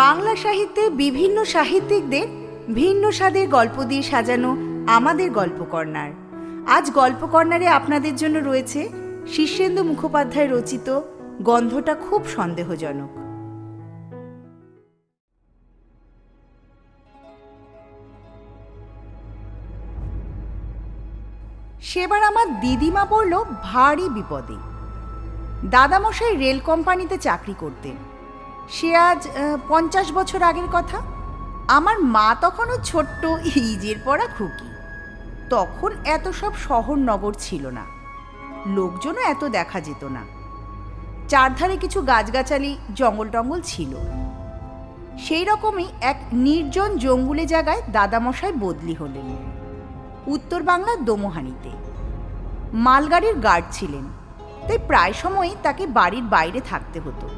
বাংলা সাহিত্যে বিভিন্ন সাহিত্যিকদের ভিন্ন স্বাদের গল্প দিয়ে সাজানো আমাদের গল্প কর্নার আজ গল্প কর্নারে আপনাদের জন্য রয়েছে শীর্ষেন্দু মুখোপাধ্যায় রচিত গন্ধটা খুব সন্দেহজনক। সেবার আমার দিদিমা পড়ল ভারী বিপদে। দাদামশাই রেল কোম্পানিতে চাকরি করতেন। সে আজ পঞ্চাশ বছর আগের কথা। আমার মা তখনও ছোট্ট ইজের পড়া খুকি। তখন এত সব শহর নগর ছিল না। লোকজনও এত দেখা যেত না। চারধারে কিছু গাছগাছালি, জঙ্গল টঙ্গল ছিল। সেই রকমই এক নির্জন জঙ্গুলে জায়গায় দাদামশাই বদলি হলেন। উত্তর বাংলার দোমোহানিতে। মালগাড়ির গার্ড ছিলেন। তাই প্রায় সময়ই তাকে বাড়ির বাইরে থাকতে হতো।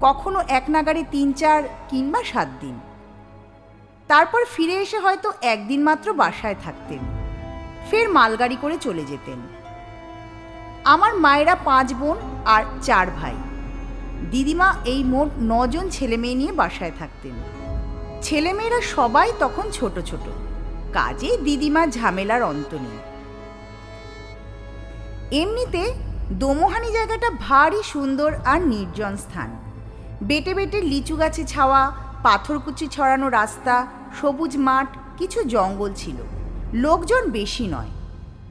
কখনো এক নাগারে তিন, চার কিংবা সাত দিন। তারপর ফিরে এসে হয়তো একদিন মাত্র বাসায় থাকতেন। ফের মালগাড়ি করে চলে যেতেন। আমার মায়েরা পাঁচ বোন আর চার ভাই। দিদিমা এই মোট নজন ছেলে মেয়ে নিয়ে বাসায় থাকতেন। ছেলেমেয়েরা সবাই তখন ছোট ছোট। কাজে দিদিমা ঝামেলার অন্ত নেই। এমনিতে দোমোহানি জায়গাটা ভারী সুন্দর আর নির্জন স্থান। বেটে বেটে লিচু গাছে ছাওয়া পাথরকুচি ছড়ানো রাস্তা, সবুজ মাঠ, কিছু জঙ্গল ছিল। লোকজন বেশি নয়।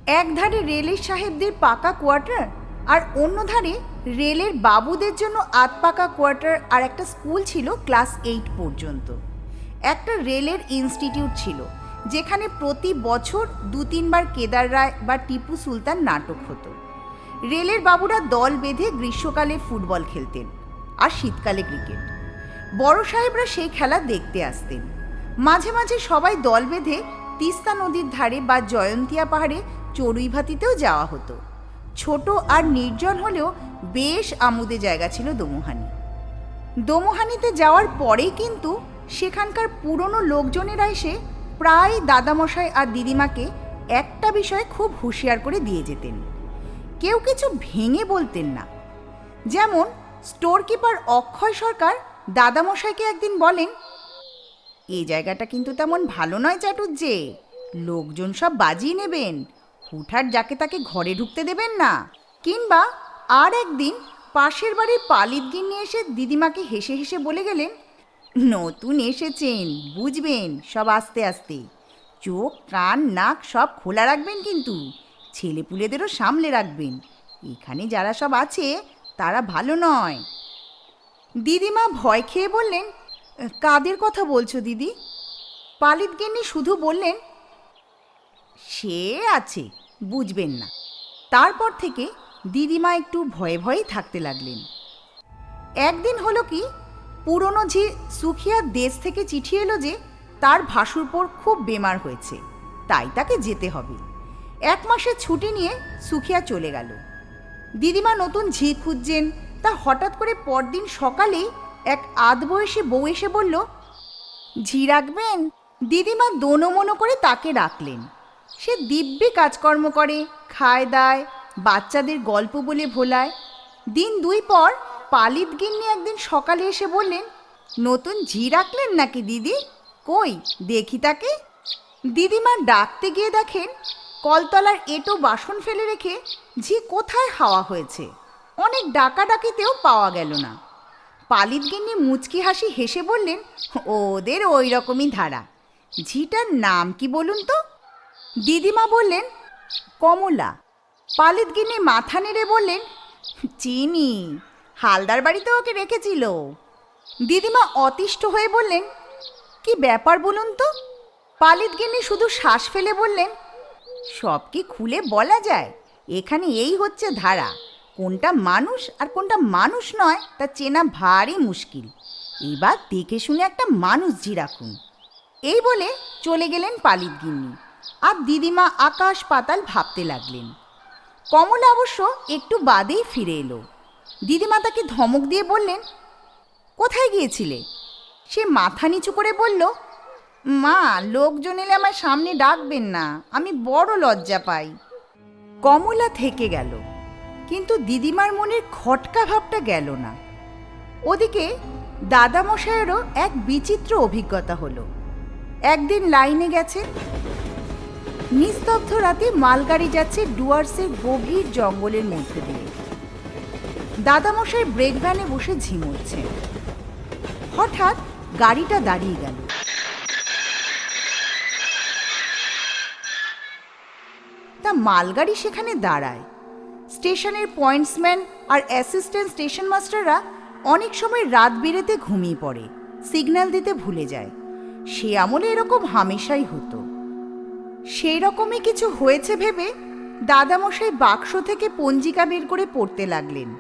এক ধারে রেলের সাহেবদের পাকা কোয়ার্টার আর অন্য ধারে রেলের বাবুদের জন্য আধপাকা কোয়ার্টার আর একটা স্কুল ছিল ক্লাস এইট পর্যন্ত। একটা রেলের ইনস্টিটিউট ছিল, যেখানে প্রতি বছর দু তিনবার কেদার রায় বা টিপু সুলতান নাটক হতো। রেলের বাবুরা দল বেঁধে গ্রীষ্মকালে ফুটবল খেলতেন। আর শীতকালে ক্রিকেট। বড় সাহেবরা সেই খেলা দেখতে আসতেন। মাঝে মাঝে সবাই দল বেঁধে তিস্তা নদীর ধারে বা জয়ন্তিয়া পাহাড়ে চড়ুইভাতিতেও যাওয়া হতো। ছোট আর নির্জন হলেও বেশ আমুদে জায়গা ছিল দোমোহানি। দোমোহানিতে যাওয়ার পরেই কিন্তু সেখানকার পুরনো লোকজনেরা এসে প্রায় দাদামশাই আর দিদিমাকে একটা বিষয়ে খুব হুঁশিয়ার করে দিয়ে যেতেন। কেউ কিছু ভেঙে বলতেন না। যেমন স্টোর কিপার অক্ষয় সরকার দাদামশাইকে একদিন বলেন এই জায়গাটা কিন্তু তেমন ভালো নয় চাটুজ্জে লোকজন সব বাজিয়ে নেবেন। হুঠার যাকে তাকে ঘরে ঢুকতে দেবেন না। কিংবা আর একদিন পাশের বাড়ির পালিত গিন্নি এসে দিদিমাকে হেসে হেসে বলে গেলেন, নতুন এসেছেন, বুঝবেন সব আস্তে আস্তে। চোখ, কান, নাক সব খোলা রাখবেন কিন্তু, ছেলেপুলেদেরও সামলে রাখবেন। এখানে যারা সব আছে তারা ভালো নয়। দিদিমা ভয় খেয়ে বললেন, কাদের কথা বলছো দিদি? পালিত গিন্নি শুধু বললেন, সে আছে, বুঝবেন না। তারপর থেকে দিদিমা একটু ভয়ে ভয়েই থাকতে লাগলেন। একদিন হলো কি, পুরনো ঝি সুখিয়ার দেশ থেকে চিঠি এলো যে তার ভাসুরপর খুব বেমার হয়েছে, তাই তাকে যেতে হবে। এক মাসের ছুটি নিয়ে সুখিয়া চলে গেল। দিদিমা নতুন ঝি খুঁজছেন। তা হঠাৎ করে পরদিন সকালেই এক আধ বয়সী বউ এসে বলল, ঝি রাখবেন? দিদিমা দোনো মনো করে তাকে রাখলেন। সে দিব্যি কাজকর্ম করে, খায় দায়, বাচ্চাদের গল্প বলে ভোলায়। দিন দুই পর পালিত গিন্নি একদিন সকালে এসে বললেন, নতুন ঝি রাখলেন নাকি দিদি? কই, দেখি তাকে? দিদিমা ডাকতে গিয়ে দেখেন, কলতলার এটো বাসন ফেলে রেখে ঝি কোথায় হাওয়া হয়েছে? অনেক ডাকাডাকিতেও পাওয়া গেল না। পালিত গিন্নি মুচকি হাসি হেসে বললেন, ওদের ওই রকমই ধারা। ঝিটার নাম কি বলুন তো? দিদিমা বললেন, কমলা। পালিত গিন্নি মাথা নেড়ে বললেন, চিনি। হালদার বাড়িতে ওকে রেখেছিল। দিদিমা অতিষ্ঠ হয়ে বললেন, কি ব্যাপার বলুন তো? পালিত গিন্নি শুধু শ্বাস ফেলে বললেন, সব কি খুলে বলা যায়? এখানে এই হচ্ছে ধারা। কোনটা মানুষ আর কোনটা মানুষ নয়, তা চেনা ভারী মুশকিল। এবার দেখে শুনে একটা মানুষ জি রাখুন। এই বলে চলে গেলেন পালিত গিন্নি। আর দিদিমা আকাশ পাতাল ভাবতে লাগলেন। কমলা অবশ্য একটু বাদেই ফিরে এলো। দিদিমা তাকে ধমক দিয়ে বললেন, কোথায় গিয়েছিলে? সে মাথা নিচু করে বলল, মা, লোকজন এলে আমার সামনে ডাকবেন না। আমি বড় লজ্জা পাই। কমলা থেকে গেল। কিন্তু দিদিমার মনের খটকা ভাবটা গেল না। ওদিকে দাদামশাইয়েরও এক বিচিত্র অভিজ্ঞতা হলো। একদিন লাইনে গেছে। নিস্তব্ধ রাতে মালগাড়ি যাচ্ছে ডুয়ার্সের গভীর জঙ্গলের মধ্যে দিয়ে। দাদামশাই ব্রেক ভ্যানে বসে ঝিমোচ্ছে। হঠাৎ গাড়িটা দাঁড়িয়ে গেল। তা মালগাড়ি সেখানে দাঁড়ায়। স্টেশনের পয়েন্টসম্যান আর অ্যাসিস্ট্যান্ট স্টেশন মাস্টাররা অনেক সময় রাত বেরেতে ঘুমিয়ে পড়ে, সিগন্যাল দিতে ভুলে যায়। সে আমলে এরকম হামেশাই হতো। সেই রকমই কিছু হয়েছে ভেবে দাদামশাই বাক্স থেকে পঞ্জিকা বের করে পড়তে লাগলেন।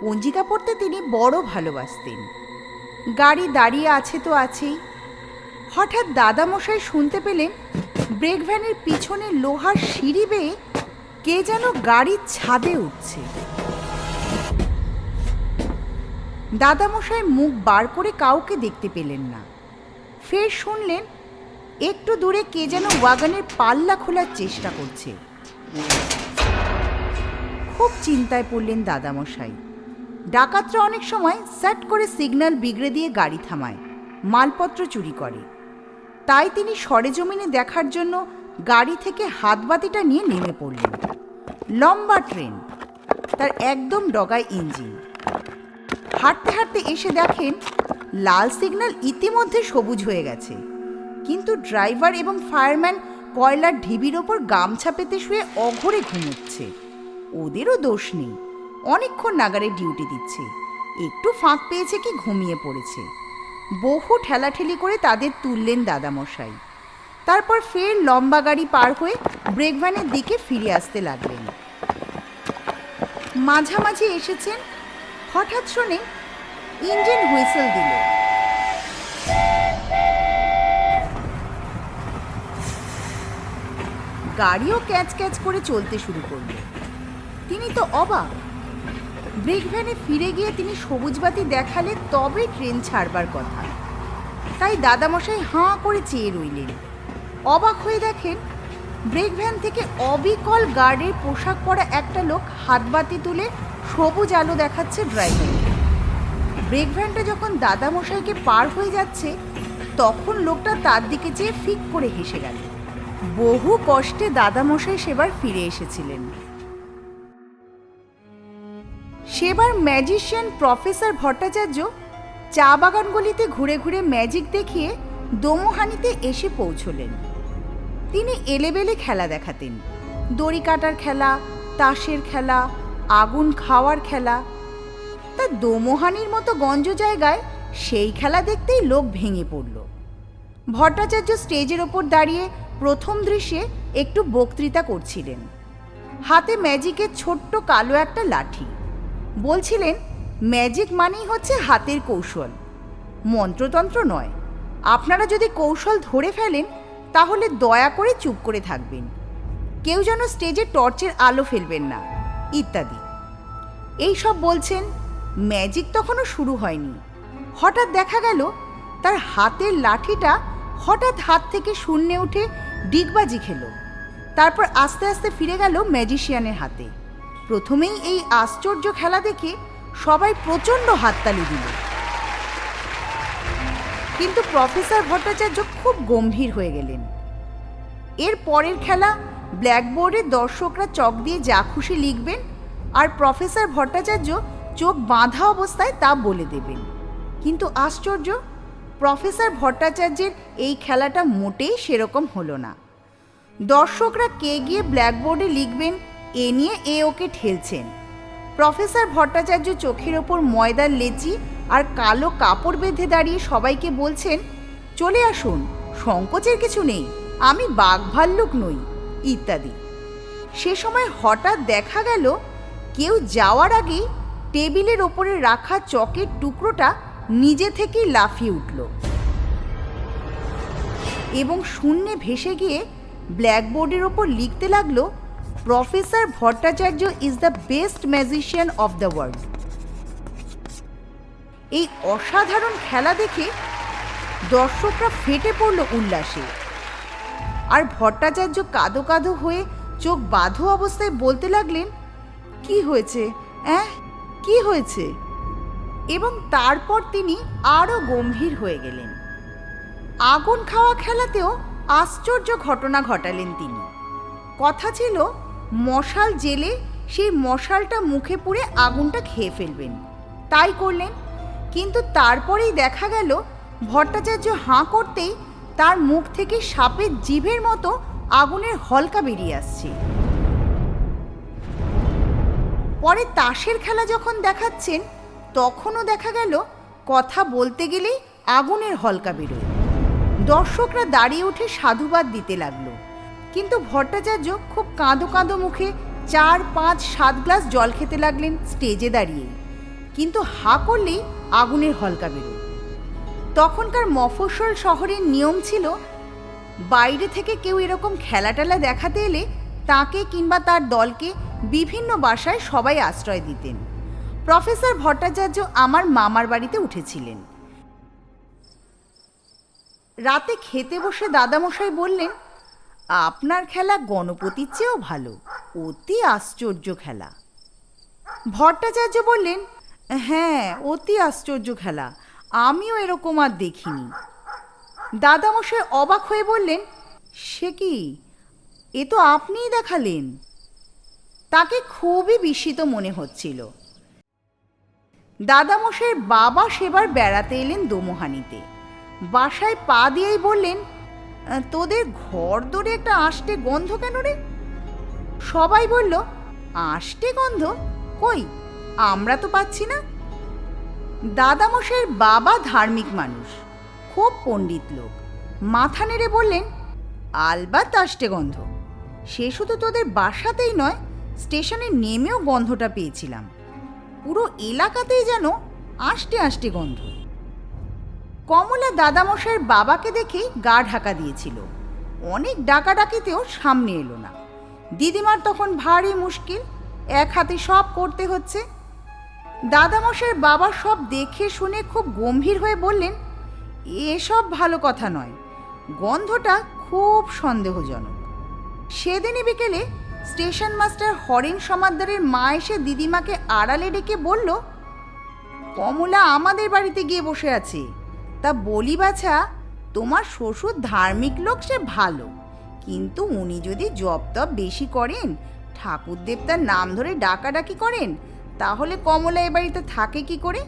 পঞ্জিকা পড়তে তিনি বড় ভালোবাসতেন। গাড়ি দাঁড়িয়ে আছে তো আছেই। হঠাৎ দাদামশাই শুনতে পেলেন ব্রেক ভ্যানের পিছনে লোহার সিঁড়ি বেয়ে কে যেন গাড়ির ছাদে উঠছে। দাদামশাই মুখ বার করে কাউকে দেখতে পেলেন না। ফের শুনলেন, একটু দূরে কে যেন ওয়াগানের পাল্লা খোলার চেষ্টা করছে। খুব চিন্তায় পড়লেন দাদামশাই। ডাকাতরা অনেক সময় স্যাট করে সিগন্যাল বিগড়ে দিয়ে গাড়ি থামায়, মালপত্র চুরি করে। তাই তিনি সরেজমিনে দেখার জন্য গাড়ি থেকে হাতবাতিটা নিয়ে নেমে পড়লেন। লম্বা ট্রেন, তার একদম ডগায় ইঞ্জিন। হাঁটতে হাঁটতে এসে দেখেন লাল সিগন্যাল ইতিমধ্যে সবুজ হয়ে গেছে। কিন্তু ড্রাইভার এবং ফায়ারম্যান কয়লার ঢিবির ওপর গামছা পেতে শুয়ে অঘরে ঘুমোচ্ছে। ওদেরও দোষ নেই। অনেকক্ষণ নাগারে ডিউটি দিচ্ছে। একটু ফাঁক পেয়েছে কি ঘুমিয়ে পড়েছে। বহু ঠেলাঠেলি করে তাদের তুললেন দাদামশাই। তারপর ফের লম্বা গাড়ি পার হয়ে ব্রেকভ্যানের দিকে ফিরে আসতে লাগলেন। মাঝামাঝি এসেছেন, হঠাৎ শুনে ইঞ্জিন হুইসেল দিল। গাড়িও ক্যাচ ক্যাচ করে চলতে শুরু করল। তিনি তো অবাক। ব্রেক ভ্যানে ফিরে গিয়ে তিনি সবুজ বাতি দেখালে তবে ট্রেন ছাড়বার কথা। তাই দাদামশাই হাঁ করে চেয়ে রইলেন। অবাক হয়ে দেখেন, ব্রেক ভ্যান থেকে অবিকল গার্ডের পোশাক পরা একটা লোক হাতবাতি তুলে সবুজ আলো দেখাচ্ছে ড্রাইভারকে। ব্রেক ভ্যানটা যখন দাদামশাইকে পার হয়ে যাচ্ছে, তখন লোকটা তার দিকে চেয়ে ফিক করে হেসে গেল। বহু কষ্টে দাদামশাই সেবার ফিরে এসেছিলেন। সেবার ম্যাজিশিয়ান প্রফেসর ভট্টাচার্য চা বাগানগুলিতে ঘুরে ঘুরে ম্যাজিক দেখিয়ে দোমোহানিতে এসে পৌঁছলেন। তিনি এলেবেলে খেলা দেখাতেন। দড়ি কাটার খেলা, তাসের খেলা, আগুন খাওয়ার খেলা। তা দোমোহানির মতো গঞ্জ জায়গায় সেই খেলা দেখতেই লোক ভেঙে পড়ল। ভট্টাচার্য স্টেজের ওপর দাঁড়িয়ে প্রথম দৃশ্যে একটু বক্তৃতা করছিলেন। হাতে ম্যাজিকের ছোট্ট কালো একটা লাঠি। বলছিলেন ম্যাজিক মানেই হচ্ছে হাতের কৌশল। মন্ত্রতন্ত্র নয়। আপনারা যদি কৌশল ধরে ফেলেন, তাহলে দয়া করে চুপ করে থাকবেন। কেউ যেন স্টেজে টর্চের আলো ফেলবেন না। ইত্যাদি। এই সব বলছেন ম্যাজিক তখনও শুরু হয়নি। হঠাৎ দেখা গেল, তার হাতের লাঠিটা হঠাৎ হাত থেকে শূন্যে উঠে ডিগবাজি খেলো। তারপর আস্তে আস্তে ফিরে গেল ম্যাজিশিয়ানের হাতে। প্রথমেই এই আশ্চর্য খেলা দেখে সবাই প্রচণ্ড হাততালি দিল। কিন্তু প্রফেসর ভট্টাচার্য খুব গম্ভীর হয়ে গেলেন। এর পরের খেলা ব্ল্যাকবোর্ডে দর্শকরা চক দিয়ে যা খুশি লিখবেন আর প্রফেসর ভট্টাচার্য চোখ বাঁধা অবস্থায় তা বলে দেবেন। কিন্তু আশ্চর্য, প্রফেসর ভট্টাচার্যের এই খেলাটা মোটেই সেরকম হলো না। দর্শকরা কে গিয়ে ব্ল্যাকবোর্ডে লিখবেন এ নিয়ে এ ওকে ঠেলছেন। প্রফেসর ভট্টাচার্য চোখের ওপর ময়দার লেচি আর কালো কাপড় বেঁধে দাঁড়িয়ে সবাইকে বলছেন, চলে আসুন, সংকোচের কিছু নেই, আমি বাঘ ভাল্লুক নই, ইত্যাদি। সে সময় হঠাৎ দেখা গেল, কেউ যাওয়ার আগেই টেবিলের ওপরে রাখা চকের টুকরোটা নিজে থেকেই লাফিয়ে উঠল এবং শূন্যে ভেসে গিয়ে ব্ল্যাকবোর্ডের ওপর লিখতে লাগল professor Bhattacharya is the best magician of the world এই অসাধারণ খেলা দেখে দর্শকরা ফেটে পড়ল উল্লাসে। আর ভট্টাচার্য কাঁদো কাঁদো হয়ে চোখ বাঁধো অবস্থায় বলতে লাগলেন, কি হয়েছে? অ্যাঁ? কি হয়েছে? এবং তারপর তিনি আরও গম্ভীর হয়ে গেলেন। আগুন খাওয়া খেলাতেও আশ্চর্য ঘটনা ঘটালেন তিনি। কথা ছিল মশাল জেলে সেই মশালটা মুখে পুড়ে আগুনটা খেয়ে ফেলবেন। তাই করলেন। কিন্তু তারপরেই দেখা গেল, ভট্টাচার্য হাঁ করতেই তার মুখ থেকে সাপের জিভের মতো আগুনের হলকা বেরিয়ে আসছে। পরে তাসের খেলা যখন দেখাচ্ছেন, তখনও দেখা গেল, কথা বলতে গেলেই আগুনের হলকা বেরোয়। দর্শকরা দাঁড়িয়ে উঠে সাধুবাদ দিতে লাগল। কিন্তু ভট্টাচার্য খুব কাঁদো কাঁদো মুখে চার, পাঁচ, সাত গ্লাস জল খেতে লাগলেন স্টেজে দাঁড়িয়ে। কিন্তু হা করলেই আগুনের হলকা বেরোয়। তখনকার মফস্বল শহরের নিয়ম ছিল, বাইরে থেকে কেউ এরকম খেলা টেলা দেখাতে এলে তাকে কিংবা তার দলকে বিভিন্ন বাসায় সবাই আশ্রয় দিতেন। প্রফেসর ভট্টাচার্য আমার মামার বাড়িতে উঠেছিলেন। রাতে খেতে বসে দাদামশাই বললেন আপনার খেলা গণপতির চেয়েও ভালো। অতি আশ্চর্য খেলা। ভট্টাচার্য বললেন হ্যাঁ অতি আশ্চর্য খেলা। আমিও এরকম আর দেখিনি। দাদামশাই অবাক হয়ে বললেন সে কি? এ তো আপনিই দেখালেন। তাকে খুবই বিস্মিত মনে হচ্ছিল। দাদামশাইয়ের বাবা সেবার বেড়াতে এলেন দোমোহানিতে। বাসায় পা দিয়েই বললেন "আহ, তোদের ঘর দরে একটা আষ্টে গন্ধ কেন রে? সবাই বলল, আষ্টে গন্ধ? কই? আমরা তো পাচ্ছি না। দাদামশাইয়ের বাবা ধার্মিক মানুষ, খুব পণ্ডিত লোক। মাথা নেড়ে বললেন, আলবাত আষ্টে গন্ধ। সে শুধু তোদের বাসাতেই নয়, স্টেশনে নেমেও গন্ধটা পেয়েছিলাম। পুরো এলাকাতেই যেন আষ্টে আষ্টে গন্ধ। কমলা দাদামশাইয়ের বাবাকে দেখেই গা ঢাকা দিয়েছিল। অনেক ডাকাডাকিতেও সামনে এলো না। দিদিমার তখন ভারী মুশকিল, এক হাতে সব করতে হচ্ছে। দাদামশাইয়ের বাবা সব দেখে শুনে খুব গম্ভীর হয়ে বললেন, এসব ভালো কথা নয়। গন্ধটা খুব সন্দেহজনক। সেদিনই বিকেলে স্টেশন মাস্টার হরেন সমাদ্দারের মা এসে দিদিমাকে আড়ালে ডেকে বলল, কমলা আমাদের বাড়িতে গিয়ে বসে আছে। তা বলি বাছা, তোমার শ্বশুর ধার্মিক লোক সে ভালো। কিন্তু উনি যদি জপ তপ বেশি করেন ঠাকুর দেবতার নাম ধরে ডাকাডাকি করেন, তাহলে কমলা এ বাড়িতে থাকে কি করে?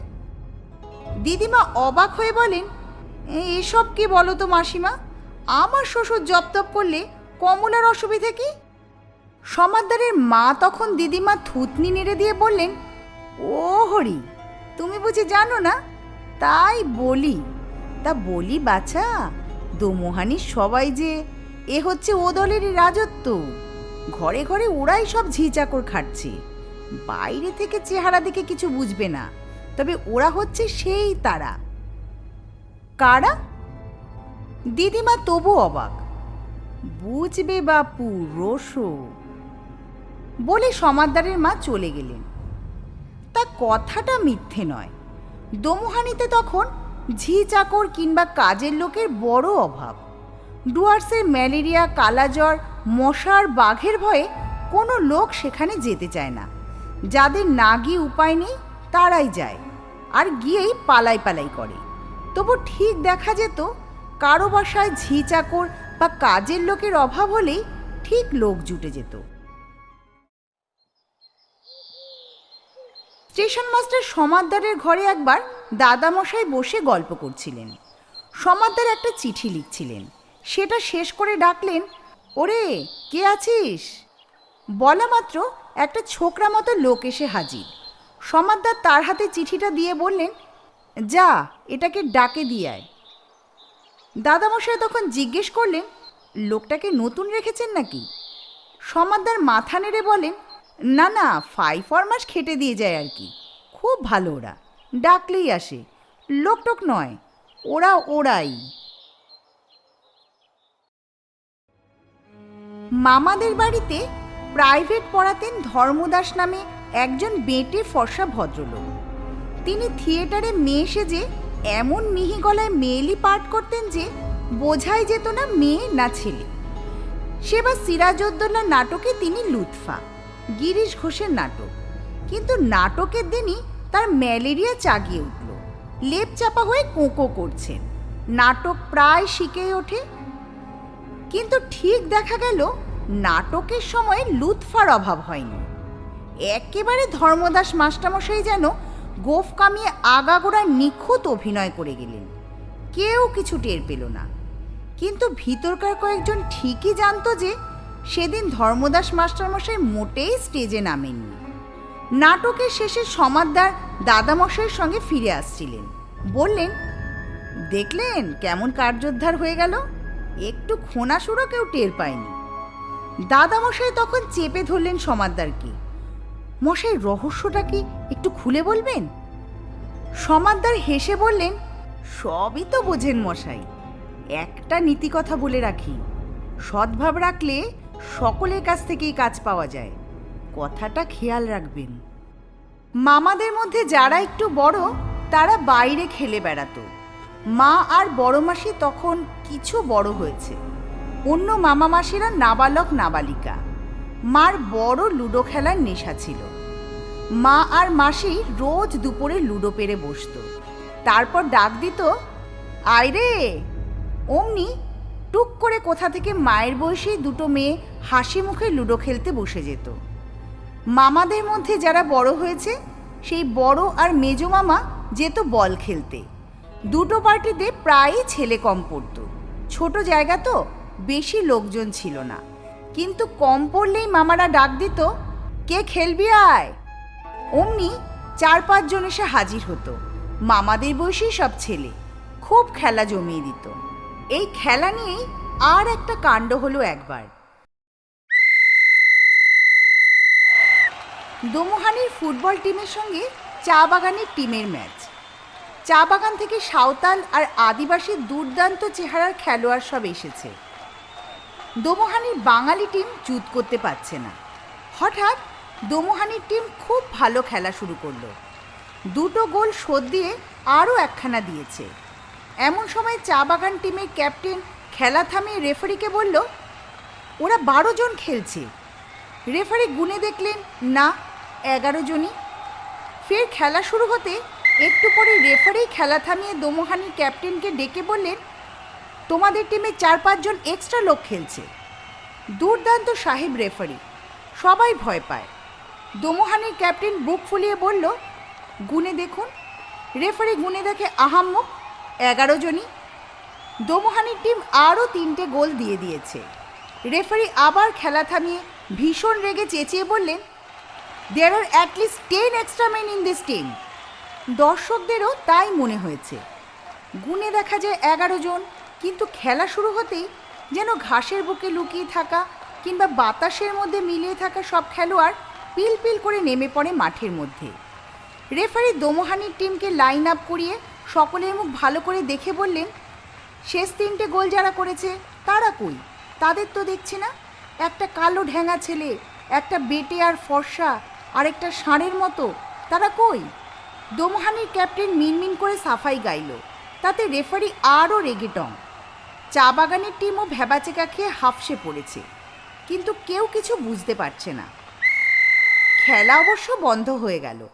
দিদিমা অবাক হয়ে বলেন "এ- এসব কি বলো তো মাসিমা? আমার শ্বশুর জপ তপ করলে কমলার অসুবিধে কি? সমাদ্দারের মা তখন দিদিমা থুতনি নেড়ে দিয়ে বললেন, ও হরি, তুমি বুঝি জানো না? তাই বলি তা বলি, বাছা দোমোহানির সবাই যে এ হচ্ছে ও দলেরই রাজত্ব। ঘরে ঘরে ওরাই সব ঝি চাকর খাটছে। বাইরে থেকে চেহারা দেখে কিছু বুঝবে না, তবে ওরা হচ্ছে সেই তারা। কারা? দিদিমা তবু অবাক। বুঝবে বাপু রোশো বলে সমাদ্দারের মা চলে গেলেন। তা কথাটা মিথ্যে নয়। দমুহানিতে তখন ঝি চাকর কিংবা কাজের লোকের বড় অভাব। ডুয়ার্সের ম্যালেরিয়া, কালাজ্বর, মশার, বাঘের ভয়ে কোনো লোক সেখানে যেতে চায় না। যাদের না গিয়ে উপায় নেই, তারাই যায়। আর গিয়েই পালাই পালাই করে। তবু ঠিক দেখা যেত, কারও বাসায় ঝি চাকর বা কাজের লোকের অভাব হলেই ঠিক লোক জুটে যেত। স্টেশন মাস্টার সমাদ্দারের ঘরে একবার দাদামশাই বসে গল্প করছিলেন। সমাদ্দার একটা চিঠি লিখছিলেন। সেটা শেষ করে ডাকলেন, ওরে, কে আছিস? বলা মাত্র একটা ছোকরা মতো লোক এসে হাজির। সমাদ্দার তার হাতে চিঠিটা দিয়ে বললেন, যা, এটাকে ডাকে দিয়ে আয়। দাদামশাই তখন জিজ্ঞেস করলেন, লোকটাকে নতুন রেখেছেন নাকি? সমাদ্দার মাথা নেড়ে বলেন, না না ফাই ফর মাস খেটে দিয়ে যায় আর কি। খুব ভালো ওরা। ডাকলেই আসে। লোকটোক নয়, ওরা ওরাই। মামাদের বাড়িতে প্রাইভেট পড়াতেন ধর্মদাস নামে একজন বেটে ফর্সা ভদ্রলোক। তিনি থিয়েটারে মেয়ে সেজে এমন মিহি গলায় মেয়েলি পাঠ করতেন যে বোঝাই যেত না মেয়ে না ছেলে। সেবার সিরাজউদ্দৌলা নাটকে তিনি লুৎফা, গিরিশ ঘোষের নাটক। কিন্তু নাটকের দিনই তার ম্যালেরিয়া চাগিয়ে উঠল। লেপ চাপা হয়ে কোঁকো করছেন নাটক প্রায় শিখেই ওঠে। কিন্তু ঠিক দেখা গেল, নাটকের সময় লুৎফার অভাব হয়নি। একেবারে ধর্মদাস মাস্টারমশাই যেন গোফ কামিয়ে আগাগোড়া নিখুঁত অভিনয় করে গেলেন। কেউ কিছু টের পেল না। কিন্তু ভিতরকার কয়েকজন ঠিকই জানতো যে, সেদিন ধর্মদাস মাস্টারমশাই মোটেই স্টেজে নামেননি। নাটকের শেষে সমাদদার দাদামশাইয়ের সঙ্গে ফিরে আসছিলেন। বললেন, দেখলেন কেমন কার্যোদ্ধার হয়ে গেল? একটু খোনাসুরও কেউ টের পায়নি। দাদামশাই তখন চেপে ধরলেন সমাদদারকে। মশাই, রহস্যটা কি একটু খুলে বলবেন? সমাদদার হেসে বললেন, সবই তো বোঝেন মশাই। একটা নীতি কথা বলে রাখি, সদ্ভাব রাখলে সকলের কাছ থেকেই কাজ পাওয়া যায়। কথাটা খেয়াল রাখবেন। মামাদের মধ্যে যারা একটু বড়, তারা বাইরে খেলে বেড়াতো। মা আর বড় মাসি তখন কিছু বড় হয়েছে। অন্য মামা মাসিরা নাবালক নাবালিকা। মার বড় লুডো খেলার নেশা ছিল। মা আর মাসি রোজ দুপুরে লুডো পেরে বসতো। তারপর ডাক দিত আয়রে অমনি টুক করে কোথা থেকে মায়ের বয়সী দুটো মেয়ে হাসি মুখে লুডো খেলতে বসে যেত। মামাদের মধ্যে যারা বড় হয়েছে, সেই বড় আর মেজো মামা যেত বল খেলতে। দুটো পার্টিতে প্রায়ই ছেলে কম পড়তো। ছোট জায়গা তো বেশি লোকজন ছিল না। কিন্তু কম পড়লেই মামারা ডাক দিত, কে খেলবি আয়? অমনি চার পাঁচজন এসে হাজির হতো। মামাদের বয়সী সব ছেলে খুব খেলা জমিয়ে দিত। এই খেলা নিয়েই আর একটা কাণ্ড হলো একবার। দোমোহানির ফুটবল টিমের সঙ্গে চা বাগানের টিমের ম্যাচ। চা বাগান থেকে সাঁওতাল আর আদিবাসী দুর্দান্ত চেহারার খেলোয়াড় সব এসেছে। দোমোহানির বাঙালি টিম জুত করতে পারছে না। হঠাৎ দোমোহানির টিম খুব ভালো খেলা শুরু করল। দুটো গোল শোধ দিয়ে আরও একখানা দিয়েছে। এমন সময় চা বাগান টিমের ক্যাপ্টেন খেলা থামিয়ে রেফারিকে বলল, ওরা বারো জন খেলছে। রেফারি গুনে দেখলেন, না এগারো জনই। ফের খেলা শুরু হতে একটু পরে রেফারি খেলা থামিয়ে দোমোহানির ক্যাপ্টেনকে ডেকে বললেন, তোমাদের টিমে চার পাঁচজন এক্সট্রা লোক খেলছে। দুর্দান্ত সাহেব রেফারি, সবাই ভয় পায়। দোমোহানির ক্যাপ্টেন বুক ফুলিয়ে বলল, গুনে দেখুন। রেফারি গুনে দেখে, আহাম্মক, এগারো জনই। দোমোহানির টিম আরও তিনটে গোল দিয়ে দিয়েছে। রেফারি আবার খেলা থামিয়ে ভীষণ রেগে চেঁচিয়ে বললেন there are at least ten extra men in this team দর্শকদেরও তাই মনে হয়েছে। গুনে দেখা যায় এগারো জন, কিন্তু খেলা শুরু হতেই যেন ঘাসের বুকে লুকিয়ে থাকা কিংবা বাতাসের মধ্যে মিলিয়ে থাকা সব খেলোয়াড় পিল পিল করে নেমে পড়ে মাঠের মধ্যে। রেফারি দোমোহানির টিমকে লাইন আপ করিয়ে সকলের মুখ ভালো করে দেখে বললেন, শেষ তিনটে গোল যারা করেছে, তারা কই? তাদের তো দেখছি না। একটা কালো ঢ্যাঙা ছেলে, একটা বেটে আর ফর্সা আর একটা ষাঁড়ের মতো। তারা কই? দোমোহানির ক্যাপ্টেন মিনমিন করে সাফাই গাইল। তাতে রেফারি আরও রেগে টং চা বাগানের টিমও ভেবাচেকা খেয়ে হাফসে পড়েছে। কিন্তু কেউ কিছু বুঝতে পারছে না। খেলা অবশ্য বন্ধ হয়ে গেল।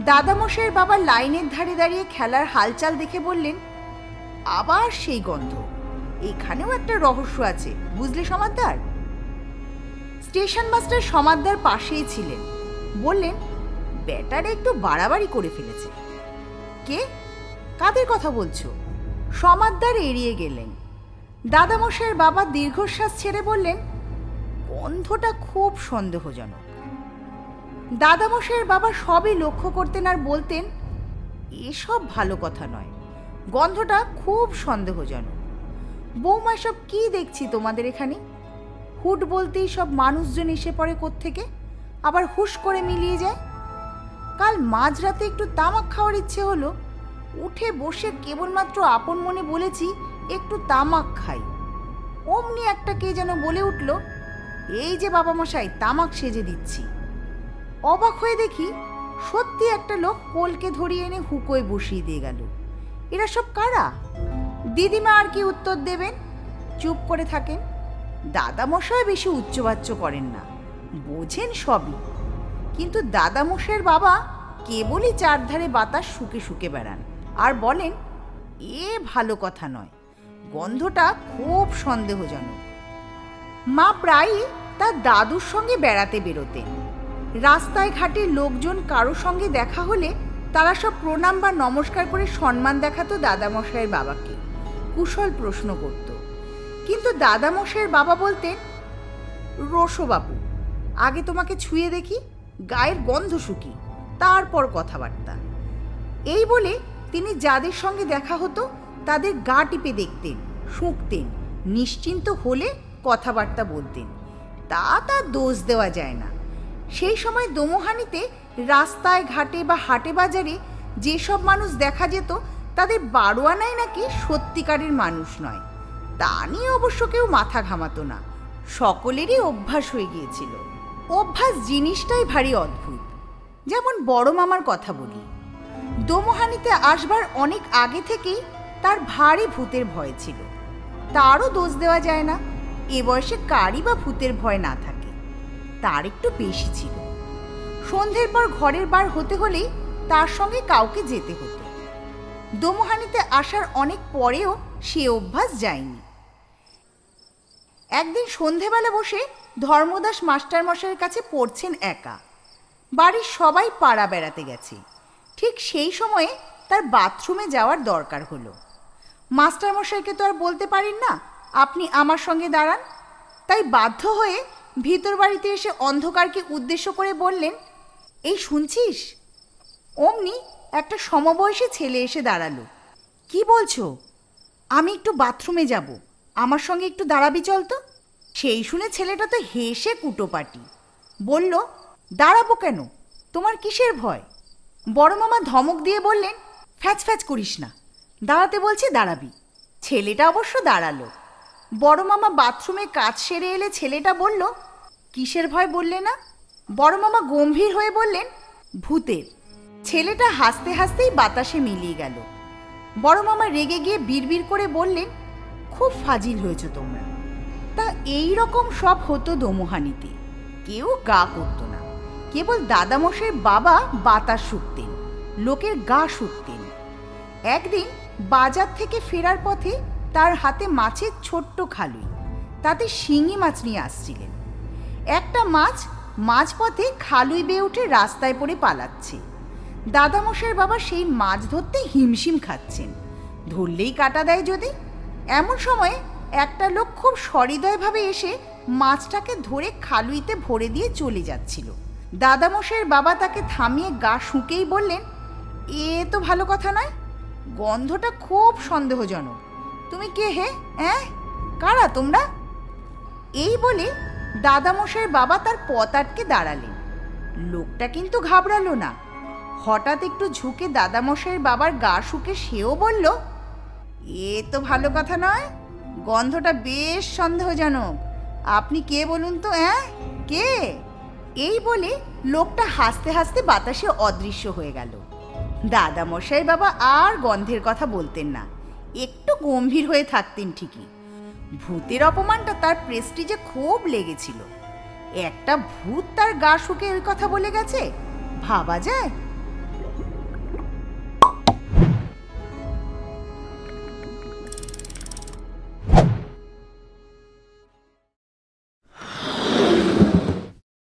দাদামশাইয়ের বাবা লাইনের ধারে দাঁড়িয়ে খেলার হালচাল দেখে বললেন, আবার সেই গন্ধ। এখানেও একটা রহস্য আছে, বুঝলে সমাদ্দার? স্টেশন মাস্টার সমাদ্দার পাশেই ছিলেন। বললেন, ব্যাটারে একটু বাড়াবাড়ি করে ফেলেছে। কে? কাদের কথা বলছো? সমাদ্দার এড়িয়ে গেলেন। দাদামশাইয়ের বাবা দীর্ঘশ্বাস ছেড়ে বললেন, গন্ধটা খুব সন্দেহজনক। দাদামশাইয়ের বাবা সবই লক্ষ্য করতেন আর বলতেন, এসব ভালো কথা নয়, গন্ধটা খুব সন্দেহজনক। বৌমা সব কী দেখছি তোমাদের এখানে? হুট বলতেই সব মানুষজন এসে পড়ে থেকে আবার হুশ করে মিলিয়ে যায়। কাল মাঝরাতে একটু তামাক খাওয়ার ইচ্ছে হলো, উঠে বসে কেবলমাত্র আপন মনে বলেছি, একটু তামাক খাই। অমনি একটা কে যেন বলে উঠল, এই যে বাবা মশাই তামাক সেজে দিচ্ছি। অবাক হয়ে দেখি, সত্যি একটা লোক কোলকে ধরিয়ে এনে হুকোয় বসিয়ে দিয়ে গেল। এরা সব কারা? দিদিমা আর কি উত্তর দেবেন? চুপ করে থাকেন। দাদামশাই বেশি উচ্চবাচ্য করেন না। বোঝেন সবই। কিন্তু দাদামশাইয়ের বাবা কেবলই চারধারে বাতাস শুকে শুকে বেড়ান আর বলেন, এ ভালো কথা নয়। গন্ধটা খুব সন্দেহজনক। মা প্রায়ই তার দাদুর সঙ্গে বেড়াতে বেরোতেন। রাস্তায় ঘাটে লোকজন কারও সঙ্গে দেখা হলে তারা সব প্রণাম বা নমস্কার করে সম্মান দেখাতো দাদামশাইয়ের বাবাকে। কুশল প্রশ্ন করত। কিন্তু দাদামশাইয়ের বাবা বলতেন, রসো বাবু আগে তোমাকে ছুঁয়ে দেখি, গায়ের গন্ধ শুকি, তারপর কথাবার্তা। এই বলে তিনি যাদের সঙ্গে দেখা হতো, তাদের গা টিপে দেখতেন, শুঁকতেন, নিশ্চিন্ত হলে কথাবার্তা বলতেন। তা তার দোষ দেওয়া যায় না। সেই সময় দোমোহানিতে রাস্তায়, ঘাটে বা হাটে বাজারে যেসব মানুষ দেখা যেত, তাদের বারোয়ানাই নাকি সত্যিকারের মানুষ নয়। তা নিয়ে অবশ্য কেউ মাথা ঘামাতো না। সকলেরই অভ্যাস হয়ে গিয়েছিল। অভ্যাস জিনিসটাই ভারী অদ্ভুত। যেমন বড় মামার কথা বলি। দোমোহানিতে আসবার অনেক আগে থেকেই তার ভারী ভূতের ভয় ছিল। তারও দোষ দেওয়া যায় না। এ বয়সে কারই বা ভূতের ভয় না থাকে। তার একটু বেশি ছিল। সন্ধ্যের পর ঘরের বার হতে হলেই তার সঙ্গে কাউকে যেতে হতো। দোমোহানিতে আসার অনেক পরেও সে অভ্যাস যায়নি। একদিন সন্ধেবেলা বসে ধর্মদাস মাস্টারমশাইয়ের কাছে পড়ছেন একা। বাড়ির সবাই পাড়া বেড়াতে গেছে। ঠিক সেই সময়ে তার বাথরুমে যাওয়ার দরকার হলো। মাস্টারমশাইকে তো আর বলতে পারেন না, আপনি আমার সঙ্গে দাঁড়ান। তাই বাধ্য হয়ে ভিতর বাড়িতে এসে অন্ধকারকে উদ্দেশ্য করে বললেন, এই শুনছিস? অমনি একটা সমবয়সী ছেলে এসে দাঁড়াল। কি বলছো? আমি একটু বাথরুমে যাব। আমার সঙ্গে একটু দাঁড়াবি চল তো। সেই শুনে ছেলেটা তো হেসে কুটোপাটি। বলল, দাঁড়াবো কেন? তোমার কিসের ভয়? বড় মামা ধমক দিয়ে বললেন, ফ্যাচ ফ্যাচ করিস না। দাঁড়াতে বলছি দাঁড়াবি। ছেলেটা অবশ্য দাঁড়াল। বড় মামা বাথরুমে কাজ সেরে এলে ছেলেটা বলল, কিসের ভয় বললে না? বড় মামা গম্ভীর হয়ে বললেন, ভূতের। ছেলেটা হাসতে হাসতেই বাতাসে মিলিয়ে গেল। বড় মামা রেগে গিয়ে বিড়বিড় করে বললেন খুব ফাজিল হয়েছ তোমরা। তা এই রকম সব হতো দোমোহানিতে। কেউ গা করতো না। কেবল দাদামশাই বাবা বাতাস শুকতেন, লোকের গা শুকতেন। একদিন বাজার থেকে ফেরার পথে তার হাতে মাছের ছোট্ট খালুই। তাতে শিঙি মাছ নিয়ে আসছিলেন। একটা মাছ মাঝপথে খালুই বেয়ে উঠে রাস্তায় পড়ে পালাচ্ছে। দাদামশাইয়ের বাবা সেই মাছ ধরতে হিমশিম খাচ্ছেন। ধরলেই কাটা দেয় যদি। এমন সময় একটা লোক খুব সহৃদয়ভাবে এসে মাছটাকে ধরে খালুইতে ভরে দিয়ে চলে যাচ্ছিল। দাদামশাইয়ের বাবা তাকে থামিয়ে গা শুঁকেই বললেন, এ তো ভালো কথা নয়, গন্ধটা খুব সন্দেহজনক। তুমি কে হে হ্যাঁ কারা তোমরা? এই বলে দাদামশাইয়ের বাবা তার পথ আটকে দাঁড়ালেন। লোকটা কিন্তু ঘাবড়ালো না। হঠাৎ একটু ঝুঁকে দাদামশাইয়ের বাবার গা শুকে সেও বলল এ তো ভালো কথা নয়। গন্ধটা বেশ সন্দেহজনক। আপনি কে বলুন তো, অ্যাঁ? কে? এই বলে লোকটা হাসতে হাসতে বাতাসে অদৃশ্য হয়ে গেল। দাদামশাই বাবা আর গন্ধের কথা বলতেন না। একটু গম্ভীর হয়ে থাকতেন ঠিকই। ভূতের অপমানটা তার প্রেস্টিজে খুব লেগেছিল। একটা ভূত তার গা শুকে ওই কথা বলে গেছে? ভাবা যায়?